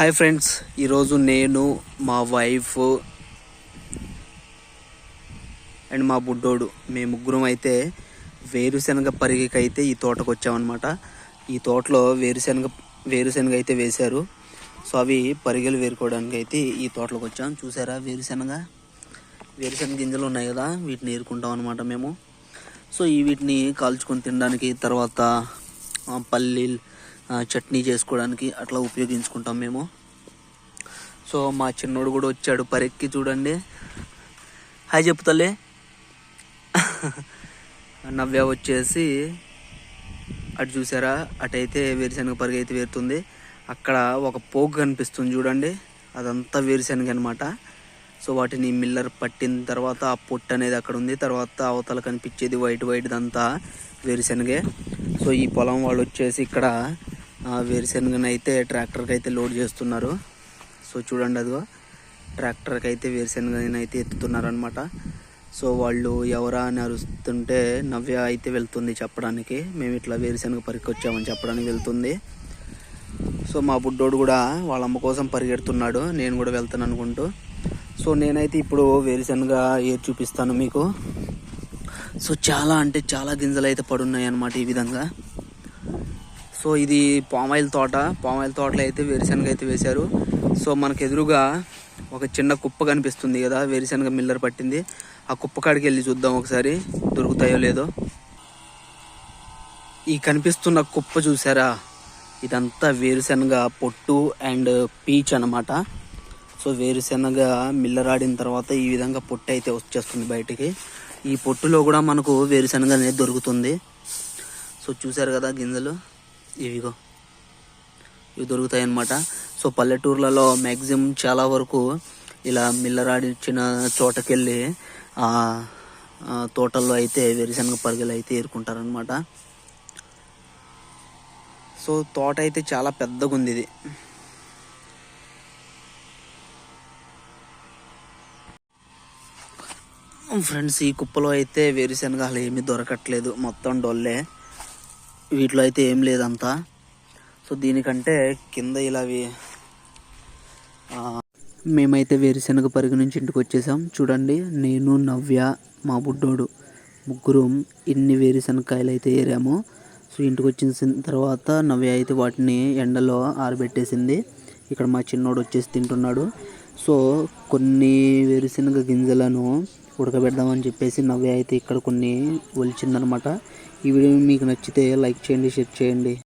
Hi friends ఈరోజు నేను మా వైఫ్ అండ్ మా బుడ్డోడు మేము ముగ్గురం అయితే వేరుశనగ పరిగికి ఈ తోటకు వచ్చామన్నమాట. ఈ తోటలో వేరుశనగ వేరుశనగ అయితే వేశారు. సో అవి పరిగెలు వేరుకోవడానికి అయితే ఈ తోటలోకి వచ్చాం. చూసారా వేరుశనగ? వేరుశనగ గింజలు ఉన్నాయి కదా వీటిని ఏరుకుంటాం అనమాట మేము. సో ఈ వీటిని కాల్చుకొని తినడానికి తర్వాత పల్లీలు చట్నీ చేసుకోవడానికి అట్లా ఉపయోగించుకుంటాం మేము. సో మా చిన్నోడు కూడా వచ్చాడు పరెక్కి చూడండి. హాయ్ చెప్తలే నవ్య వచ్చేసి అటు చూసారా? అటైతే వేరుశనగ పరిగె అయితే వేరుతుంది. అక్కడ ఒక పోగు కనిపిస్తుంది చూడండి. అదంతా వేరుశనగ అనమాట సో వాటిని మిల్లర్ పట్టిన తర్వాత ఆ పొట్టు అనేది అక్కడ ఉంది. తర్వాత అవతల కనిపించేది వైట్ వైట్ అంతా వేరుశనగే. సో ఈ పొలం వాళ్ళు వచ్చేసి ఇక్కడ వేరుశనగను అయితే ట్రాక్టర్కి అయితే లోడ్ చేస్తున్నారు. సో చూడండి అదిగో ట్రాక్టర్కి అయితే వేరుశనగని అయితే ఎత్తుతున్నారు అనమాట సో వాళ్ళు ఎవరా అని అరుస్తుంటే నవ్య అయితే వెళ్తుంది చెప్పడానికి. మేము ఇట్లా వేరుశనగ పరికొచ్చామని చెప్పడానికి వెళ్తుంది. సో మా బుడ్డోడు కూడా వాళ్ళ అమ్మ కోసం పరిగెడుతున్నాడు. నేను కూడా వెళ్తాను అనుకుంటూ. సో నేనైతే ఇప్పుడు వేరుశనగ ఏది చూపిస్తాను మీకు. సో చాలా అంటే చాలా గింజలు అయితే పడున్నాయి అన్నమాట ఈ విధంగా. సో ఇది పామాయిల్ తోట. పామాయిల్ తోటలో అయితే వేరుశనగ అయితే వేశారు. సో మనకు ఎదురుగా ఒక చిన్న కుప్ప కనిపిస్తుంది కదా వేరుశనగ మిల్లర్ పట్టింది. ఆ కుప్ప కాడికి వెళ్ళి చూద్దాం ఒకసారి. దొరుకుతాయో లేదో. ఈ కనిపిస్తున్న కుప్ప చూసారా? ఇదంతా వేరుశనగ పొట్టు అండ్ పీచ్ అన్నమాట. సో వేరుశనగ మిల్లరాడిన తర్వాత ఈ విధంగా పొట్టు అయితే వచ్చేస్తుంది బయటికి. ఈ పొట్టులో కూడా మనకు వేరుశనగ అనేది దొరుకుతుంది. సో చూసారు కదా గింజలు? ఇవిగో. ఇవి దొరుకుతాయి అన్నమాట సో పల్లెటూర్లలో మ్యాక్సిమం చాలా వరకు ఇలా మిల్లరాడిచ్చిన చోటకెళ్ళి ఆ తోటల్లో అయితే వేరుశనగ పరుగులు అయితే ఏరుకుంటారనమాట సో తోట అయితే చాలా పెద్దగా ఉంది ఇది. ఫ్రెండ్స్ ఈ కుప్పలో అయితే వేరుశనగలు ఏమీ దొరకట్లేదు. మొత్తం డొల్లే. వీటిలో అయితే ఏం లేదంతా. సో దీనికంటే కింద ఇలా మేమైతే వేరుశనగ పరిగి నుంచి ఇంటికి వచ్చేసాం. చూడండి నేను నవ్య మా బుడ్డోడు ముగ్గురు ఇన్ని వేరుశనగకాయలు అయితే ఏరాము. సో ఇంటికి వచ్చిన తర్వాత నవ్య అయితే వాటిని ఎండలో ఆరబెట్టేసింది. ఇక్కడ మా చిన్నోడు వచ్చేసి తింటున్నాడు. సో కొన్ని వేరుశనగ గింజలను ఉడకబెడదామని చెప్పేసి నవ్య అయితే ఇక్కడ కొన్ని ఒలిచిందనమాట. ఈ వీడియో మీకు నచ్చితే లైక్ చేయండి షేర్ చేయండి.